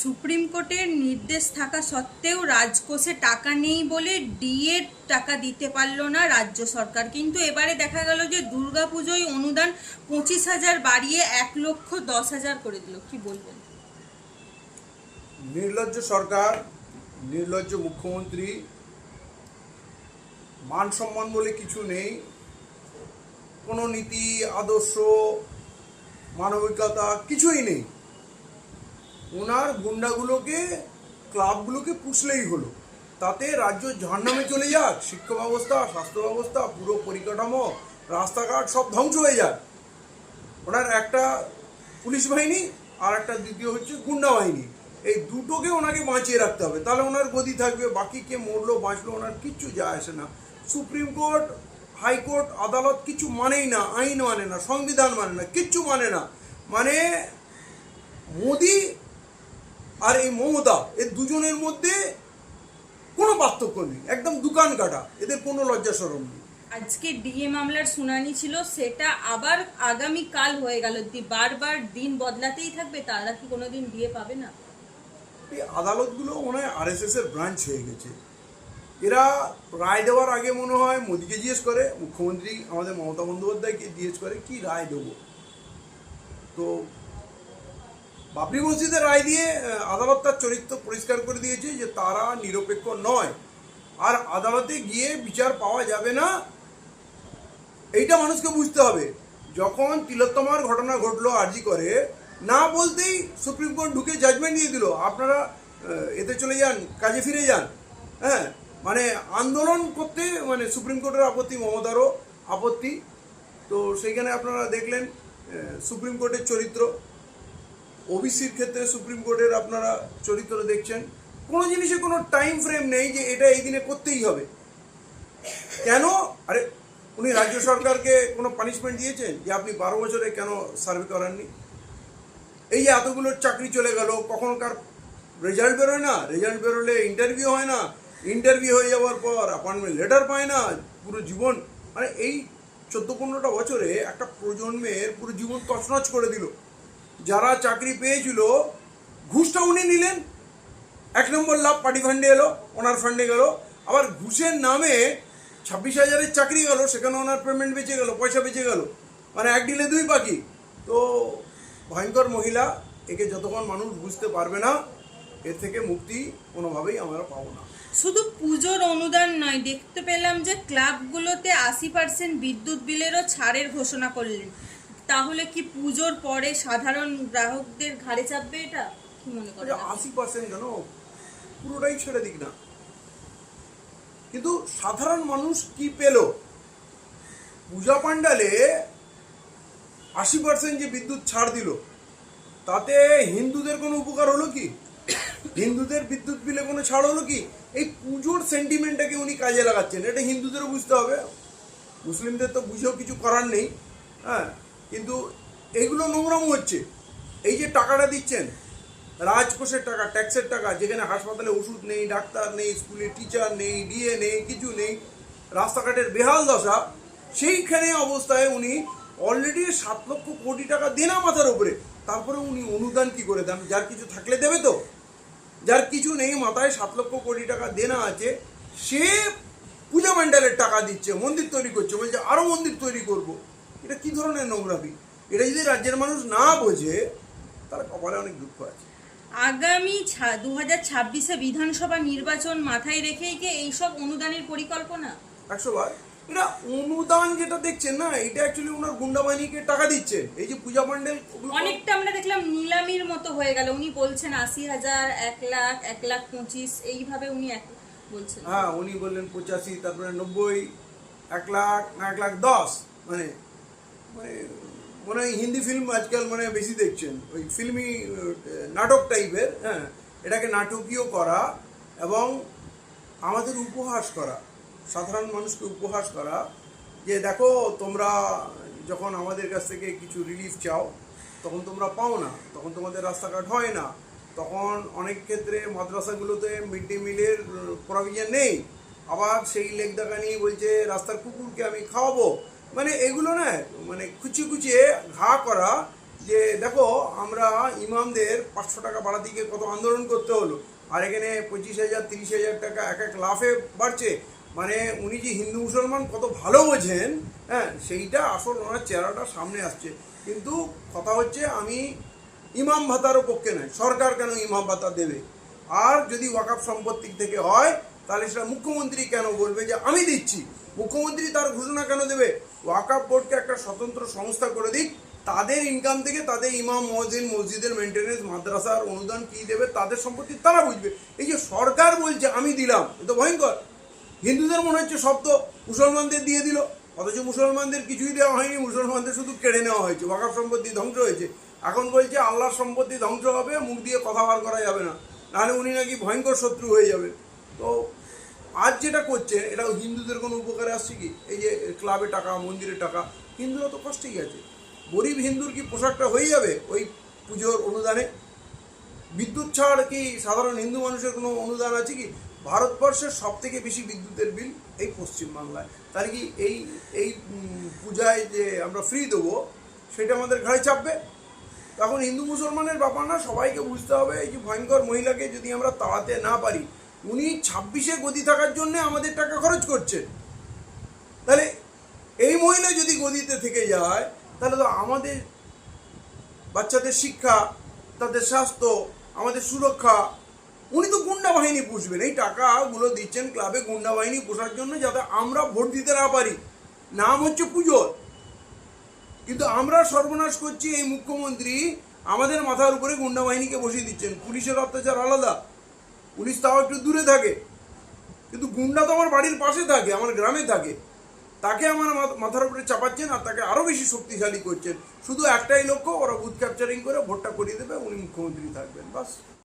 Supreme কোর্টের নির্দেশ থাকা সত্ত্বেও রাজকোষে টাকা নেই বলে ডিএ টাকা দিতে পারল না রাজ্য সরকার। কিন্তু এবারে দেখা গেল যে দুর্গাপুজোয় অনুদান পঁচিশ হাজার বাড়িয়ে এক লক্ষ দশ হাজার করে দিল। কি বলবেন? নির্লজ্জ সরকার, নির্লজ্জ মুখ্যমন্ত্রী, মান সম্মান বলে কিছু নেই। কোনো নীতি, আদর্শ, মানবিকতা কিছুই নেই। ওনার গুন্ডাগুলোকে, ক্লাবগুলোকে পুষলেই হলো। তাতে রাজ্য ঝান্নামে চলে যাক শিক্ষা ব্যবস্থা স্বাস্থ্য ব্যবস্থা পুরো পরিকাঠামো, রাস্তাঘাট সব ধ্বংস হয়ে যাক। ওনার একটা পুলিশ বাহিনী আর একটা দ্বিতীয় হচ্ছে গুন্ডা বাহিনী। এই দুটোকে ওনাকে বাঁচিয়ে রাখতে হবে। তাহলে ওনার গদি থাকবে, বাকি কে মরলো, বাঁচলো, ওনার কিচ্ছু যায় আসে না। সুপ্রিম কোর্ট হাইকোর্ট আদালত কিছু মানেই না, আইন মানে না, সংবিধান মানে না, কিচ্ছু মানে না। মানে মোদি আর এই মমতা এর দুজনের মধ্যে কোনো পার্থক্য নেই। একদম দোকান কাটা এদের কোনো লজ্জা সরম নেই। আজকে ডিএ মামলার শুনানি ছিল সেটা আবার আগামী কাল হয়ে গেল। দি- বারবার দিন বদলাতেই থাকবে তারা কি কোনোদিন ডিএ পাবে না? এই আদালতগুলো মনে হয় আরএসএস এর ব্রাঞ্চ হয়ে গেছে। এরা রায় দেওয়ার আগে মনে হয় মোদিকে জিজ্ঞেস করে মুখ্যমন্ত্রী আমাদের মমতা বন্দ্যোপাধ্যায়কে জিজ্ঞেস করে কি রায় দেবো? তো বাবরি মসজিদের রায় দিয়ে আদালত তার চরিত্র পরিষ্কার করে দিয়েছে যে তারা নিরপেক্ষ নয়। আর আদালতে গিয়ে বিচার পাওয়া যাবে না, এইটা মানুষকে বুঝতে হবে। যখন তিলোত্তমার ঘটনা ঘটলো আরজি করে, না বলতেই সুপ্রিম কোর্ট ঢুকে জাজমেন্ট দিয়ে দিল, আপনারা এতে চলে যান, কাজে ফিরে যান। হ্যাঁ মানে আন্দোলন করতে মানে সুপ্রিম কোর্টের আপত্তি, মমতারও আপত্তি। তো সেইখানে আপনারা দেখলেন সুপ্রিম কোর্টের চরিত্র। ওবিসির ক্ষেত্রে সুপ্রিম কোর্টের আপনারা চরিত্র দেখছেন। কোনো জিনিসে কোনো টাইম ফ্রেম নেই যে এটা এই দিনে করতেই হবে। কেন? আরে, উনি রাজ্য সরকারকে কোনো পানিশমেন্ট দিয়েছেন? যে আপনি বারো বছরে কেন সার্ভে করাননি? এই যে এতগুলো চাকরি চলে গেল কখনকার রেজাল্ট বেরোয় না? রেজাল্ট বেরোলে ইন্টারভিউ হয় না। ইন্টারভিউ হয়ে যাওয়ার পর অ্যাপয়েন্টমেন্ট লেটার পায় না, পুরো জীবন। মানে এই চোদ্দ পনেরোটা বছরে একটা প্রজন্মের পুরো জীবন তছনছ করে দিল। যারা চাকরি পেয়েছিল, ঘুষটা উনি নিলেন। এক নম্বর লাভ, পার্টি ফান্ডে এলো, ওনার ফান্ডে গেল। আবার ঘুষের নামে ছাব্বিশ হাজারের চাকরি গেল, সেখানে ওনার পেমেন্ট বেঁচে গেল, পয়সা বেঁচে গেল। মানে এক ডিলে দুই পাখি তো ভয়ঙ্কর মহিলা, একে যতক্ষণ মানুষ বুঝতে পারবে না, এর থেকে মুক্তি কোনোভাবেই আমরা পাবো না। শুধু পুজোর অনুদান নয়, দেখতে পেলাম যে ক্লাবগুলোতে আশি পার্সেন্ট বিদ্যুৎ বিলেরও ছাড়ের ঘোষণা করলেন। তাহলে কি পুজোর পরে সাধারণ গ্রাহকদের ঘাড়ে চাপবে এটা? কি মনে আপনি? আশি পার্সেন্ট কেন? পুরোটাই ছেড়ে দিক না। কিন্তু সাধারণ মানুষ কি পেল? পূজা পান্ডালে আশি পার্সেন্ট যে বিদ্যুৎ ছাড় দিল তাতে হিন্দুদের কোনো উপকার হলো কি? হিন্দুদের বিদ্যুৎ বিলে কোনো ছাড় হলো কি? এই পুজোর সেন্টিমেন্টটাকে উনি কাজে লাগাচ্ছেন। এটা হিন্দুদেরও বুঝতে হবে। মুসলিমদের তো বুঝেও কিছু করার নেই। হ্যাঁ? কিন্তু এইগুলো নোংরামো হচ্ছে। এই যে টাকাটা দিচ্ছেন, রাজকোষের টাকা, ট্যাক্সের টাকা, যেখানে হাসপাতালে ওষুধ নেই, ডাক্তার নেই, স্কুলে টিচার নেই, ডিএ নেই, কিছু নেই, রাস্তাঘাটের বেহাল দশা, সেইখানে অবস্থায় উনি অলরেডি সাত লক্ষ কোটি টাকা দেনা মাথার উপরে। তারপরে উনি অনুদান কি করে দেন? যার কিছু থাকলে দেবে তো? যার কিছু নেই মাথায় সাত লক্ষ কোটি টাকা দেনা আছে, সে পূজা মণ্ডলের টাকা দিচ্ছে, মন্দির তৈরি করছে, বলছে আরও মন্দির তৈরি করব। এটা কি ধরনের নোংরামি? এটা যদি রাজ্যের মানুষ না বোঝে তার কপালে অনেক দুঃখ আছে। আগামী দু হাজার ছাব্বিশে বিধানসভা নির্বাচন মাথায় রেখেই কি এইসব অনুদানের পরিকল্পনা? একশো বার এটা অনুদান যেটা দেখছেন না এটা অ্যাকচুয়ালি ওনার গুন্ডা বাহিনীকে টাকা দিচ্ছে। এই যে পূজা মণ্ডল অনেকটা আমরা দেখলাম নিলামির মতো হয়ে গেল। উনি বলছেন আশি হাজার এক লাখ এক লাখ পঁচিশ এইভাবে উনি এক বলছেন। হ্যাঁ উনি বললেন পঁচাশি তারপরে নব্বই এক লাখ না এক লাখ দশ। মানে মানে মনে হয় হিন্দি ফিল্ম আজকাল মানে বেশি দেখছেন। ওই ফিল্মি নাটক টাইপের হ্যাঁ এটাকে নাটকীয় করা এবং আমাদের উপহাস করা, সাধারণ মানুষকে উপহাস করা যে, দেখো, তোমরা যখন আমাদের কাছ থেকে কিছু রিলিফ চাও, তখন তোমরা পাও না, তখন তোমাদের রাস্তাঘাট হয় না, তখন অনেক ক্ষেত্রে মাদ্রাসাগুলোতে মিড ডে মিলের প্রভিজন নেই, আবার সেই লেখ দেখা নিয়ে বলছে, রাস্তার কুকুরকে আমি খাওয়াবো। মানে এগুলো না মানে খুচিয়ে খুচিয়ে ঘা করা, যে দেখো আমরা ইমামদের পাঁচশো টাকা বাড়াতে গিয়ে কত আন্দোলন করতে হলো। আর এখানে পঁচিশ হাজার, তিরিশ হাজার টাকা এক এক লাফে বাড়ছে। মানে উনি যে হিন্দু মুসলমান কত ভালো বোঝেন হ্যাঁ সেইটা আসল ওনার চেহারাটা সামনে আসছে। কিন্তু কথা হচ্ছে আমি ইমাম ভাতারও পক্ষে নয়, সরকার কেন ইমাম ভাতা দেবে? আর যদি ওয়াকাফ সম্পত্তি থেকে হয়, তাহলে সেটা মুখ্যমন্ত্রী কেন বলবে যে আমি দিচ্ছি? মুখ্যমন্ত্রী তার ঘোষণা কেন দেবে? ওয়াকাফ বোর্ডকে একটা স্বতন্ত্র সংস্থা করে দিক। তাদের ইনকাম থেকে তাদের ইমাম, মসজিদ, মসজিদের মেনটেনেন্স মাদ্রাসার অনুদান কি দেবে, তাদের সম্পত্তি তারা বুঝবে। এই যে সরকার বলছে, আমি দিলাম। এ তো ভয়ঙ্কর। হিন্দুদের মনে হচ্ছে সব তো মুসলমানদের দিয়ে দিল। অথচ মুসলমানদের কিছুই দেওয়া হয়নি, মুসলমানদের শুধু কেড়ে নেওয়া হয়েছে। ওয়াকাফ সম্পত্তি ধ্বংস হয়েছে। এখন বলছে, আল্লাহর সম্পত্তি ধ্বংস হবে, মুখ দিয়ে কথা বার করা যাবে না। নাহলে উনি নাকি ভয়ঙ্কর শত্রু হয়ে যাবে তো আজ যেটা করছে এটা হিন্দুদের কোনো উপকারে আসছে কি? এই যে ক্লাবে টাকা মন্দিরে টাকা, হিন্দুরা তো কষ্টেই আছে। গরিব হিন্দুর কি পোশাকটা হয়ে যাবে ওই পুজোর অনুদানে? বিদ্যুৎ ছাড় কি সাধারণ হিন্দু মানুষের কোনো অনুদান আছে কি? ভারতবর্ষের সব থেকে বেশি বিদ্যুতের বিল এই পশ্চিমবাংলায়। তাহলে কি এই এই পূজায় যে আমরা ফ্রি দেবো, সেটা আমাদের ঘাড়ে চাপবে? তখন হিন্দু মুসলমানের ব্যাপার না, সবাইকে বুঝতে হবে এই যে ভয়ঙ্কর মহিলাকে যদি আমরা তাড়াতে না পারি উনি ছাব্বিশে গদি থাকার জন্য আমাদের টাকা খরচ করছেন। তাহলে এই মহিলা যদি গদিতে থেকে যায়, তাহলে তো আমাদের বাচ্চাদের শিক্ষা, তাদের স্বাস্থ্য, আমাদের সুরক্ষা, উনি তো গুন্ডা বাহিনী পুষবেন। এই টাকাগুলো দিচ্ছেন ক্লাবে গুন্ডা বাহিনী পোষার জন্য যাতে আমরা ভোট দিতে না পারি। নাম হচ্ছে পুজোর। কিন্তু আমরা সর্বনাশ করছি এই মুখ্যমন্ত্রী আমাদের মাথার উপরে গুন্ডা বাহিনীকে বসিয়ে দিচ্ছেন। পুলিশের অত্যাচার আলাদা। পুলিশ তাও একটু দূরে থাকে। কিন্তু গুন্ডা তো আমার বাড়ির পাশে থাকে, আমার গ্রামে থাকে। তাকে আমার মাথার উপরে চাপাচ্ছেন আর তাকে আরও বেশি শক্তিশালী করছেন। শুধু একটাই লক্ষ্য, ওরা বুথ ক্যাপচারিং করে ভোটটা করিয়ে দেবে, উনি মুখ্যমন্ত্রী থাকবেন, বাস।